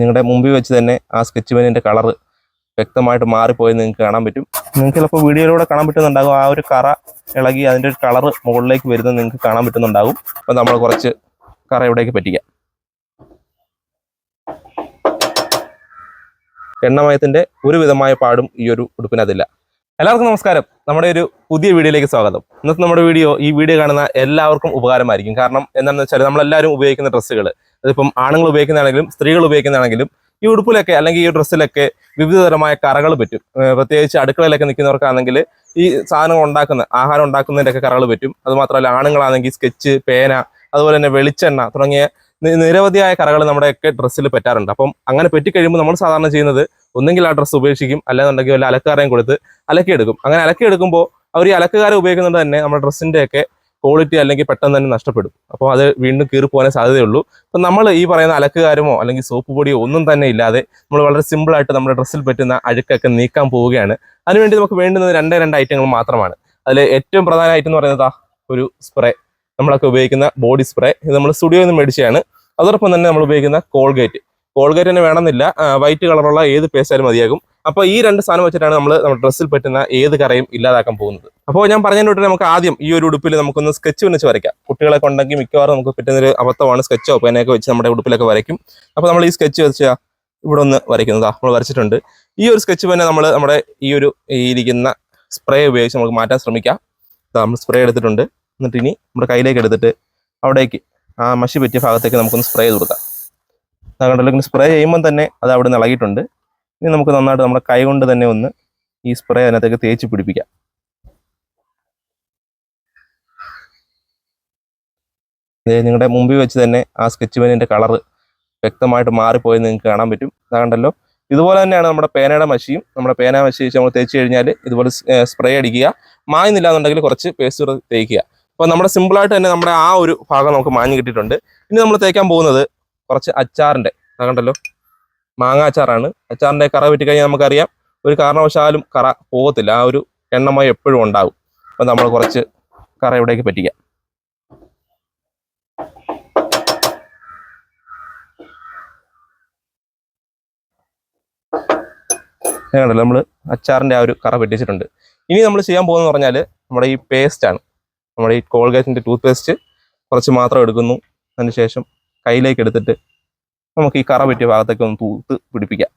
നിങ്ങളുടെ മുമ്പിൽ വെച്ച് തന്നെ ആ സ്കെച്ച് പെന്നിന്റെ കളർ വ്യക്തമായിട്ട് മാറിപ്പോയെന്ന് നിങ്ങൾക്ക് കാണാൻ പറ്റും. നിങ്ങൾക്ക് ചിലപ്പോൾ വീഡിയോയിലൂടെ കാണാൻ പറ്റുന്നുണ്ടാകും. ആ ഒരു കറ ഇളകി അതിന്റെ ഒരു കളർ മുകളിലേക്ക് വരുന്നത് നിങ്ങൾക്ക് കാണാൻ പറ്റുന്നുണ്ടാകും. അപ്പം നമ്മൾ കുറച്ച് കറ ഇവിടേക്ക് പറ്റിക്കാം. എണ്ണമയത്തിന്റെ ഒരു വിധമായ പാടും ഈ ഒരു ഉടുപ്പിനതില്ല എല്ലാവർക്കും നമസ്കാരം. നമ്മുടെ ഒരു പുതിയ വീഡിയോയിലേക്ക് സ്വാഗതം. ഇന്നത്തെ നമ്മുടെ വീഡിയോ ഈ വീഡിയോ കാണുന്ന എല്ലാവർക്കും ഉപകാരമായിരിക്കും. കാരണം എന്താണെന്ന് വെച്ചാൽ നമ്മളെല്ലാവരും ഉപയോഗിക്കുന്ന ഡ്രസ്സുകൾ അതിപ്പം ആണുങ്ങൾ ഉപയോഗിക്കുന്നതാണെങ്കിലും സ്ത്രീകൾ ഉപയോഗിക്കുന്നതാണെങ്കിലും ഈ ഉടുപ്പിലൊക്കെ അല്ലെങ്കിൽ ഈ ഡ്രസ്സിലൊക്കെ വിവിധതരമായ കറകൾ പറ്റും. പ്രത്യേകിച്ച് അടുക്കളയിലൊക്കെ നിൽക്കുന്നവർക്കാണെങ്കിൽ ഈ സാധനങ്ങൾ ഉണ്ടാക്കുന്ന ആഹാരം ഉണ്ടാക്കുന്നതിന്റെയൊക്കെ കറകൾ പറ്റും. അതുമാത്രമല്ല ആണുങ്ങളാണെങ്കിൽ സ്കെച്ച് പേന അതുപോലെ തന്നെ വെളിച്ചെണ്ണ തുടങ്ങിയ നിരവധിയായ കറകൾ നമ്മുടെയൊക്കെ ഡ്രസ്സിൽ പറ്റാറുണ്ട്. അപ്പം അങ്ങനെ പറ്റിക്കഴിയുമ്പോൾ നമ്മൾ സാധാരണ ചെയ്യുന്നത് ഒന്നെങ്കിൽ ആ ഡ്രസ്സ് ഉപേക്ഷിക്കും അല്ലാന്നുണ്ടെങ്കിൽ വല്ല അലക്കാരെയും കൊടുത്ത് അലക്കിയെടുക്കും. അങ്ങനെ അലക്കിയെടുക്കുമ്പോൾ അവർ ഈ അലക്കുകാരെ ഉപയോഗിക്കുന്നത് തന്നെ നമ്മുടെ ഡ്രസ്സിന്റെ ഒക്കെ ക്വാളിറ്റി അല്ലെങ്കിൽ പെട്ടെന്ന് തന്നെ നഷ്ടപ്പെടും. അപ്പോൾ അത് വീണ്ടും കീറി പോകാനേ സാധ്യതയുള്ളൂ. അപ്പം നമ്മൾ ഈ പറയുന്ന അലക്കുകാരമോ അല്ലെങ്കിൽ സോപ്പ് പൊടിയോ ഒന്നും തന്നെ ഇല്ലാതെ നമ്മൾ വളരെ സിമ്പിളായിട്ട് നമ്മുടെ ഡ്രസ്സിൽ പറ്റുന്ന അഴുക്കൊക്കെ നീക്കാൻ പോവുകയാണ്. അതിനുവേണ്ടി നമുക്ക് വേണ്ടുന്നത് രണ്ടേ രണ്ട് ഐറ്റങ്ങൾ മാത്രമാണ്. അതിൽ ഏറ്റവും പ്രധാന ഐറ്റം എന്ന് പറയുന്നത് ഒരു സ്പ്രേ നമ്മളൊക്കെ ഉപയോഗിക്കുന്ന ബോഡി സ്പ്രേ ഇത് നമ്മൾ സ്റ്റുഡിയോയിൽ നിന്ന് മേടിച്ചതാണ്. അതോടൊപ്പം തന്നെ നമ്മൾ ഉപയോഗിക്കുന്ന കോൾഗേറ്റ് കോൾഗേറ്റ് തന്നെ വേണമെന്നില്ല. വൈറ്റ് കളറുള്ള ഏത് പേസ്റ്റായാലും മതിയാകും. അപ്പോൾ ഈ രണ്ട് സാധനം വെച്ചിട്ടാണ് നമ്മൾ നമ്മുടെ ഡ്രസ്സിൽ പറ്റുന്ന ഏത് കറയും ഇല്ലാതാക്കാൻ പോകുന്നത്. അപ്പോൾ ഞാൻ പറഞ്ഞതിനോട്ട് നമുക്ക് ആദ്യം ഈ ഒരു ഉടുപ്പിൽ നമുക്കൊന്ന് സ്കെച്ച് വെച്ച് വരയ്ക്കാം. കുട്ടികളൊക്കെ ഉണ്ടെങ്കിൽ മിക്കവാറും നമുക്ക് പറ്റുന്ന ഒരു അബദ്ധമാണ് സ്കെച്ചോ പേനയൊക്കെ വെച്ച് നമ്മുടെ ഉടുപ്പിലൊക്കെ വരയ്ക്കും. അപ്പോൾ നമ്മൾ ഈ സ്കെച്ച് വെച്ച് ഇവിടെ ഒന്ന് വരയ്ക്കുന്നതാ നമ്മൾ വരച്ചിട്ടുണ്ട്. ഈ ഒരു സ്കെച്ച് പേന നമ്മൾ നമ്മുടെ ഈ ഒരു ഇരിക്കുന്ന സ്പ്രേ ഉപയോഗിച്ച് നമുക്ക് മാറ്റാൻ ശ്രമിക്കാം. നമ്മൾ സ്പ്രേ എടുത്തിട്ടുണ്ട്. എന്നിട്ട് ഇനി നമ്മുടെ കയ്യിലേക്ക് എടുത്തിട്ട് അവിടേക്ക് ആ മഷി പറ്റിയ ഭാഗത്തേക്ക് നമുക്കൊന്ന് സ്പ്രേ ചെയ്ത് കൊടുക്കാം. അതുകൊണ്ടല്ലോ കണ്ടല്ലോ സ്പ്രേ ചെയ്യുമ്പോൾ തന്നെ അത് അവിടെ നിന്ന് ഇളകിയിട്ടുണ്ട്. ഇനി നമുക്ക് നന്നായിട്ട് നമ്മുടെ കൈ കൊണ്ട് തന്നെ ഒന്ന് ഈ സ്പ്രേ അതിനകത്തേക്ക് തേച്ച് പിടിപ്പിക്കാം. നിങ്ങളുടെ മുമ്പിൽ വെച്ച് തന്നെ ആ സ്കെച്ച് പെനിന്റെ കളർ വ്യക്തമായിട്ട് മാറിപ്പോയി നിങ്ങൾക്ക് കാണാൻ പറ്റും. ദാ കണ്ടല്ലോ. ഇതുപോലെ തന്നെയാണ് നമ്മുടെ പേനയുടെ മഷിയും. നമ്മുടെ പേന മഷി വെച്ച് നമ്മൾ തേച്ച് കഴിഞ്ഞാൽ ഇതുപോലെ സ്പ്രേ അടിക്കുക. മായുന്നില്ല എന്നുണ്ടെങ്കിൽ കുറച്ച് പേസ്റ്റ് തേക്കുക. അപ്പോൾ നമ്മുടെ സിമ്പിളായിട്ട് തന്നെ നമ്മുടെ ആ ഒരു ഭാഗം നമുക്ക് മാഞ്ഞ് കിട്ടിയിട്ടുണ്ട്. ഇനി നമ്മൾ തേക്കാൻ പോകുന്നത് കുറച്ച് അച്ചാറിന്റെ ദാ കണ്ടല്ലോ. മാങ്ങ അച്ചാറാണ്. അച്ചാറിന്റെ കറ വെട്ടി കഴിഞ്ഞാൽ നമുക്കറിയാം ഒരു കാരണവശാലും കറ പോകത്തില്ല. ആ ഒരു എണ്ണമായി എപ്പോഴും ഉണ്ടാവും അപ്പം നമ്മൾ കുറച്ച് കറ ഇവിടേക്ക് പറ്റിക്കാം. കണ്ടല്ലോ നമ്മൾ അച്ചാറിന്റെ ആ ഒരു കറ പെട്ടിച്ചിട്ടുണ്ട് ഇനി നമ്മൾ ചെയ്യാൻ പോകുന്നത് പറഞ്ഞാൽ നമ്മുടെ ഈ പേസ്റ്റാണ് നമ്മുടെ ഈ കോൾഗേറ്റിന്റെ ടൂത്ത് പേസ്റ്റ് കുറച്ച് മാത്രം എടുക്കുന്നു. അതിന് ശേഷം കയ്യിലേക്ക് എടുത്തിട്ട് നമുക്ക് ഈ കറ പറ്റിയ ഭാഗത്തൊക്കെ ഒന്ന് തൂത്ത് പിടിപ്പിക്കാം.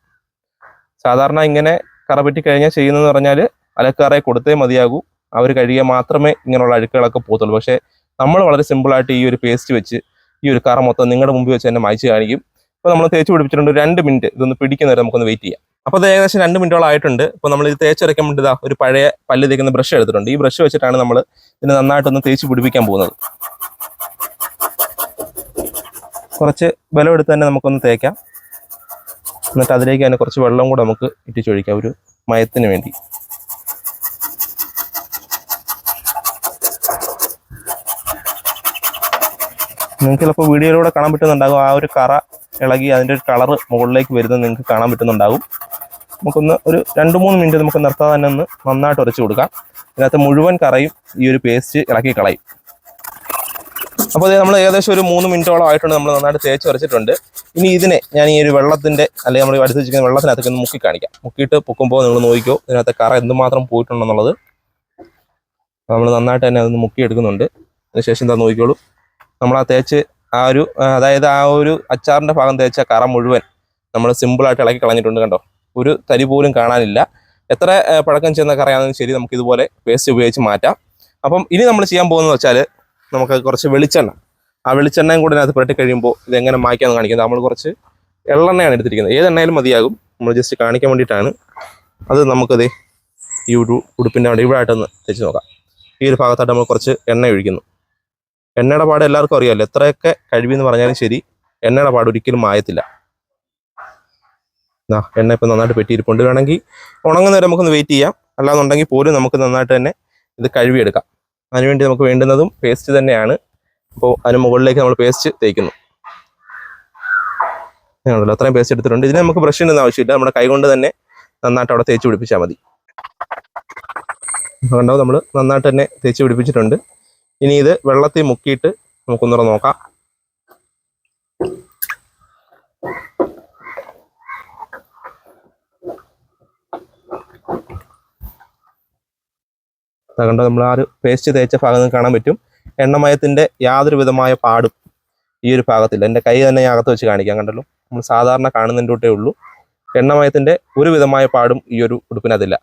സാധാരണ ഇങ്ങനെ കറ പറ്റി കഴിഞ്ഞാൽ ചെയ്യുന്നതെന്ന് പറഞ്ഞാൽ അലക്കാറെ കൊടുത്തേ മതിയാകൂ. അവർ കഴുകിയാൽ മാത്രമേ ഇങ്ങനെയുള്ള അഴുക്കുകളൊക്കെ പോകത്തുള്ളൂ. പക്ഷേ നമ്മൾ വളരെ സിമ്പിളായിട്ട് ഈ ഒരു പേസ്റ്റ് വെച്ച് ഈ ഒരു കറ മൊത്തം നിങ്ങളുടെ മുമ്പിൽ വെച്ച് തന്നെ മായ്ച്ച് കാണിക്കും. അപ്പോൾ നമ്മൾ തേച്ച് പിടിപ്പിച്ചിട്ടുണ്ട് രണ്ട് മിനിറ്റ് ഇതൊന്ന് പിടിക്കുന്നവരെ നമുക്കൊന്ന് വെയിറ്റ് ചെയ്യാം. അപ്പോൾ അത് ഏകദേശം രണ്ട് മിനിറ്റോളം ആയിട്ടുണ്ട്. ഇപ്പോൾ നമ്മൾ ഇത് തേച്ചരയ്ക്കാൻ വേണ്ടി ഒരു പഴയ പല്ല് തേക്കുന്ന ബ്രഷ് എടുത്തിട്ടുണ്ട്. ഈ ബ്രഷ് വെച്ചിട്ടാണ് നമ്മൾ ഇതിന് നന്നായിട്ടൊന്ന് തേച്ച് പിടിപ്പിക്കാൻ പോകുന്നത്. കുറച്ച് ബലം എടുത്ത് തന്നെ നമുക്കൊന്ന് തേക്കാം. എന്നിട്ട് അതിലേക്ക് തന്നെ കുറച്ച് വെള്ളം കൂടെ നമുക്ക് ഇട്ടിച്ചൊഴിക്കാം ഒരു മയത്തിന് വേണ്ടി. നിങ്ങൾക്ക് ചിലപ്പോൾ വീഡിയോയിലൂടെ കാണാൻ പറ്റുന്നുണ്ടാകും ആ ഒരു കറ ഇളകി അതിന്റെ ഒരു കളറ് മുകളിലേക്ക് വരുന്നത് നിങ്ങൾക്ക് കാണാൻ പറ്റുന്നുണ്ടാകും. നമുക്കൊന്ന് ഒരു രണ്ട് മൂന്ന് മിനിറ്റ് നമുക്ക് നിർത്താതെ തന്നെ ഒന്ന് നന്നായിട്ട് ഉരച്ച് കൊടുക്കാം. ഇതിനകത്ത് മുഴുവൻ കറയും ഈ ഒരു പേസ്റ്റ് ഇളക്കി കളയും. അപ്പോൾ നമ്മൾ ഏകദേശം ഒരു മൂന്ന് മിനിറ്റോളം ആയിട്ടുണ്ട് നമ്മൾ നന്നായിട്ട് തേച്ച് വരച്ചിട്ടുണ്ട് ഇനി ഇതിനെ ഞാൻ ഈ ഒരു വെള്ളത്തിന്റെ അല്ലെങ്കിൽ നമ്മൾ അടുത്ത് വെച്ചിരിക്കുന്ന വെള്ളത്തിനകത്തേക്ക് ഒന്ന് മുക്കി കാണിക്കാം. മുക്കിയിട്ട് പൊക്കുമ്പോൾ നിങ്ങൾ നോക്കിക്കോ ഇതിനകത്തെ കറ എന്തുമാത്രം പോയിട്ടുണ്ടെന്നുള്ളത് നമ്മൾ നന്നായിട്ട് തന്നെ അതൊന്ന് മുക്കി എടുക്കുന്നുണ്ട് അതിനുശേഷം എന്താ നോക്കിക്കോളൂ. നമ്മൾ ആ തേച്ച് ആ ഒരു അതായത് ആ ഒരു അച്ചാറിന്റെ ഭാഗം തേച്ച കറ മുഴുവൻ നമ്മൾ സിമ്പിളായിട്ട് ഇളക്കി കളഞ്ഞിട്ടുണ്ട് കണ്ടോ. ഒരു തരി പോലും കാണാനില്ല. എത്ര പഴക്കം ചെന്ന കറയാണെങ്കിലും ശരി നമുക്ക് ഇതുപോലെ പേസ്റ്റ് ഉപയോഗിച്ച് മാറ്റാം. അപ്പം ഇനി നമ്മൾ ചെയ്യാൻ പോകുന്നത് വെച്ചാൽ നമുക്ക് കുറച്ച് വെളിച്ചെണ്ണ. ആ വെളിച്ചെണ്ണയും കൂടെ അതിനകത്ത് പുരട്ടി കഴിയുമ്പോൾ ഇത് എങ്ങനെ മായ്ക്കാന്ന് കാണിക്കുന്നത്. നമ്മൾ കുറച്ച് എള്ളെണ്ണയാണ് എടുത്തിരിക്കുന്നത്. ഏത് എണ്ണയിലും മതിയാകും. നമ്മൾ ജസ്റ്റ് കാണിക്കാൻ വേണ്ടിയിട്ടാണ്. അത് നമുക്കത് ഈ ഒരു ഉടുപ്പിന്റെ അവിടെ ഇവിടെ ആയിട്ടൊന്ന് തെച്ച് നോക്കാം. ഈ ഒരു ഭാഗത്തായിട്ട് നമ്മൾ കുറച്ച് എണ്ണ ഒഴിക്കുന്നു. എണ്ണയുടെ പാട് എല്ലാവർക്കും അറിയാമല്ലോ എത്രയൊക്കെ കഴിവെന്ന് പറഞ്ഞാലും ശരി എണ്ണയുടെ പാട് ഒരിക്കലും മായത്തില്ല. ദാ എണ്ണ ഇപ്പം നന്നായിട്ട് പെട്ടിയിരിപ്പുണ്ട്. വേണമെങ്കിൽ ഉണങ്ങുന്നവരെ നമുക്കൊന്ന് വെയിറ്റ് ചെയ്യാം. അല്ലാന്നുണ്ടെങ്കിൽ പോലും നമുക്ക് നന്നായിട്ട് തന്നെ ഇത് കഴുകിയെടുക്കാം. അതിനുവേണ്ടി നമുക്ക് വേണ്ടുന്നതും പേസ്റ്റ് തന്നെയാണ്. അപ്പോൾ അതിന് മുകളിലേക്ക് നമ്മൾ പേസ്റ്റ് തേക്കുന്നു. അത്രയും പേസ്റ്റ് എടുത്തിട്ടുണ്ട്. ഇതിനെ നമുക്ക് ബ്രഷ് ഒന്നും ആവശ്യമില്ല. നമ്മുടെ കൈ കൊണ്ട് തന്നെ നന്നായിട്ട് അവിടെ തേച്ച് പിടിപ്പിച്ചാൽ മതി. കണ്ടോ നമ്മൾ നന്നായിട്ട് തന്നെ തേച്ച് പിടിപ്പിച്ചിട്ടുണ്ട്. ഇനി ഇത് വെള്ളത്തിൽ മുക്കിയിട്ട് നമുക്കൊന്നുകൂടെ നോക്കാം. കണ്ടോ നമ്മൾ ആ ഒരു പേസ്റ്റ് തേച്ച ഭാഗം കാണാൻ പറ്റും. എണ്ണമയത്തിന്റെ യാതൊരു വിധമായ പാടും ഈ ഒരു ഭാഗത്തില്ല. എന്റെ കൈ തന്നെ ഞാൻ അകത്ത് വെച്ച് കാണിക്കാം കണ്ടല്ലോ? നമ്മൾ സാധാരണ കാണുന്നതിന്റെ കൂട്ടേ ഉള്ളൂ. എണ്ണമയത്തിന്റെ ഒരു വിധമായ പാടും ഈ ഒരു ഉടുപ്പിനതില്ല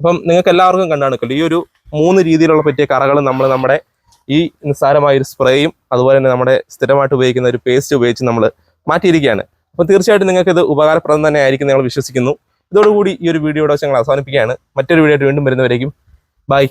അപ്പം നിങ്ങൾക്ക് എല്ലാവർക്കും കണ്ടാണല്ലോ ഈ ഒരു മൂന്ന് രീതിയിലുള്ള പറ്റിയ കറകൾ നമ്മൾ നമ്മുടെ ഈ നിസ്സാരമായ ഒരു സ്പ്രേയും അതുപോലെ തന്നെ നമ്മുടെ സ്ഥിരമായിട്ട് ഉപയോഗിക്കുന്ന ഒരു പേസ്റ്റ് ഉപയോഗിച്ച് നമ്മൾ മാറ്റിയിരിക്കുകയാണ്. അപ്പം തീർച്ചയായിട്ടും നിങ്ങൾക്ക് ഇത് ഉപകാരപ്രദം തന്നെ ആയിരിക്കും ഞങ്ങൾ വിശ്വസിക്കുന്നു. ഇതോടുകൂടി ഈ ഒരു വീഡിയോയുടെ വെച്ച് ഞങ്ങൾ അവസാനിപ്പിക്കുകയാണ്. മറ്റൊരു വീഡിയോ ആയിട്ട് വീണ്ടും വരുന്നവരേക്കും ബൈ